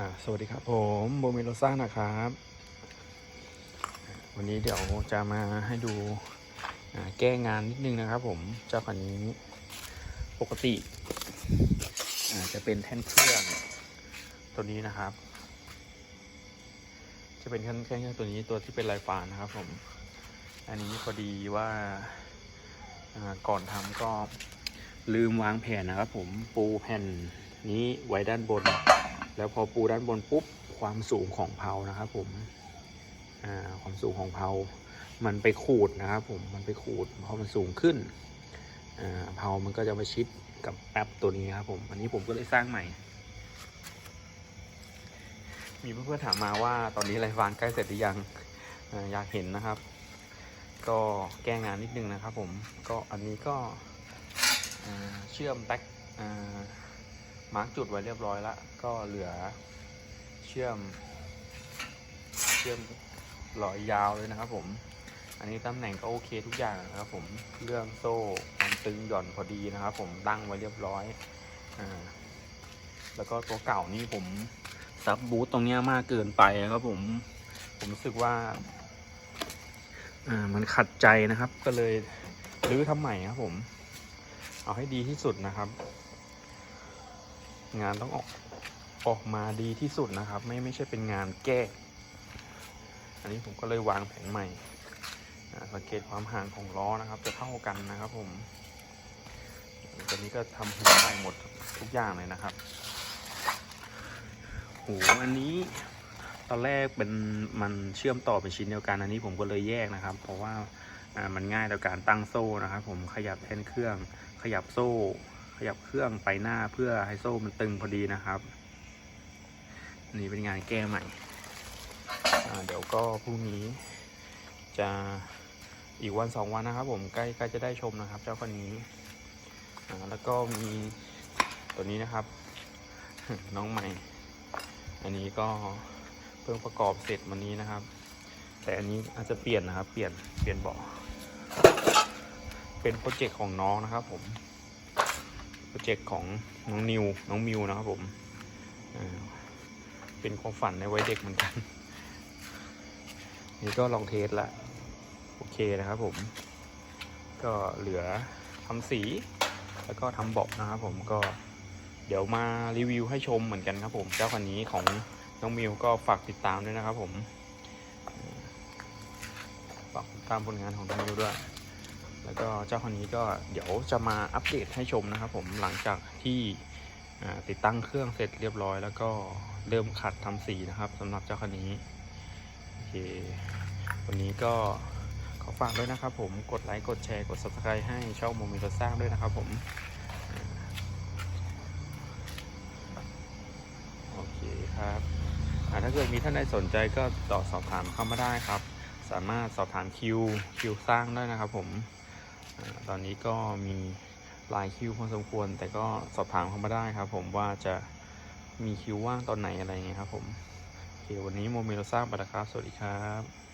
อ่าสวัสดีครับผมโบเมโลซ่านะครับ วันนี้เดี๋ยวจะมาให้ดูแก้งานนิดนึงนะครับผมเจ้าคันนี้ปกติจะเป็นแท่นเครื่องตัวนี้นะครับ จะเป็นแท่นเครื่องตัวนี้ตัวที่เป็นลายฟ้านะครับผม อันนี้พอดีว่าก่อนทำก็ลืมวางแผ่นนะครับผมปูแผ่นนี้ไว้ด้านบน แล้วพอปูด้านบนปุ๊บความสูงของเพลานะครับผมอ่าความสูงของเพลามันไปขูดนะครับผมมันไปขูดเพอมันสูงขึ้นอ่าเพลามันก็จะมาชิดกับแป๊บตัวนี้ครับผมอันนี้ผมก็เลยสร้างใหม่ มีเพื่อนๆถามมาว่าตอนนี้ไรฟานใกล้เสร็จหรือยังออยากเห็นนะครับ ก็แก้งานนิดนึงนะครับผมก็อันนี้ก็เชื่อมแบ็กอ่า มาร์กจุดไว้เรียบร้อยแล้ว ก็เหลือเชื่อม เชื่อมหลอยยาวเลยนะครับผม อันนี้ตำแหน่งก็โอเคทุกอย่างนะครับผมเรื่องโซ่ความตึงหย่อนพอดีนะครับ ผมตั้งไว้เรียบร้อยอ่าแล้วก็ตัวเก่านี่ผมซับบูทตรงเนี้ยมากเกินไปนะครับผมผมรู้สึกว่าอ่ามันขัดใจนะครับ ก็เลยรื้อทำใหม่ครับผม เอาให้ดีที่สุดนะครับ งานต้องออกออกมาดีที่สุดนะครับ ไม่ไม่ใช่เป็นงานแก้ อันนี้ผมก็เลยวางแผนใหม่สังเกตความห่างของล้อนะครับ จะเท่ากันนะครับผมตอนนี้ก็ทำหัวใหม่หมดทุกอย่างเลยนะครับหูอันนี้ตอนแรกเป็นมันเชื่อมต่อเป็นชิ้นเดียวกัน อันนี้ผมก็เลยแยกนะครับ เพราะว่าอ่ามันง่ายต่อการตั้งโซ่นะครับ ผมขยับแท่นเครื่อง ขยับโซ่ ขยับเครื่องไปหน้าเพื่อให้โซ่มันตึงพอดีนะครับนนี้เป็นงานแก้ใหม่เดี๋ยวก็พรุ่งนี้จะอีกวันสองวันนะครับ ผมใกล้ใกล้จะได้ชมนะครับ เจ้าคนนี้แล้วก็มีตัวนี้นะครับ น้องใหม่ อันนี้ก็เพิ่งประกอบเสร็จวันนี้นะครับ แต่อันนี้อาจจะเปลี่ยนนะครับ เปลี่ยนเปลี่ยนเบาะเป็นโปรเจกต์ของน้องนะครับผม โปรเจกต์ของน้องนิวน้องมิวนะครับผมเป็นความฝันในวัยเด็กเหมือนกัน นี่ก็ลองเทสละโอเคนะครับผม ก็เหลือทำสี แล้วก็ทำเบาะนะครับผมก็เดี๋ยวมารีวิวให้ชมเหมือนกันครับผม เจ้าคันนี้ของน้องมิวก็ฝากติดตามด้วยนะครับผม ฝากติดตามผลงานของน้องมิวด้วย แล้วก็เจ้าคันนี้ก็เดี๋ยวจะมาอัปเดตให้ชมนะครับผมหลังจากที่ติดตั้งเครื่องเสร็จเรียบร้อย แล้วก็เริ่มขัดทำสีนะครับสำหรับเจ้าคันนี้โอเควันนี้ก็ขอฝากด้วยนะครับผมกดไลค์กดแชร์กด subscribe ให้ช่องโมมิโตสร้างด้วยนะครับผมโอเคครับอ่าถ้าเกิดมีท่านใดสนใจก็ต่อสอบถามเข้ามาได้ครับ สามารถสอบถามคิวคิวสร้างได้นะครับผม ตอนนี้ก็มีลายคิวพอสมควร แต่ก็สอบถามเขามาได้ครับ ผมว่าจะมีคิวว่างตอนไหนอะไรเงี้ยครับผมโอเควันนี้โมเมโลซ่าบัตรครับ สวัสดีครับ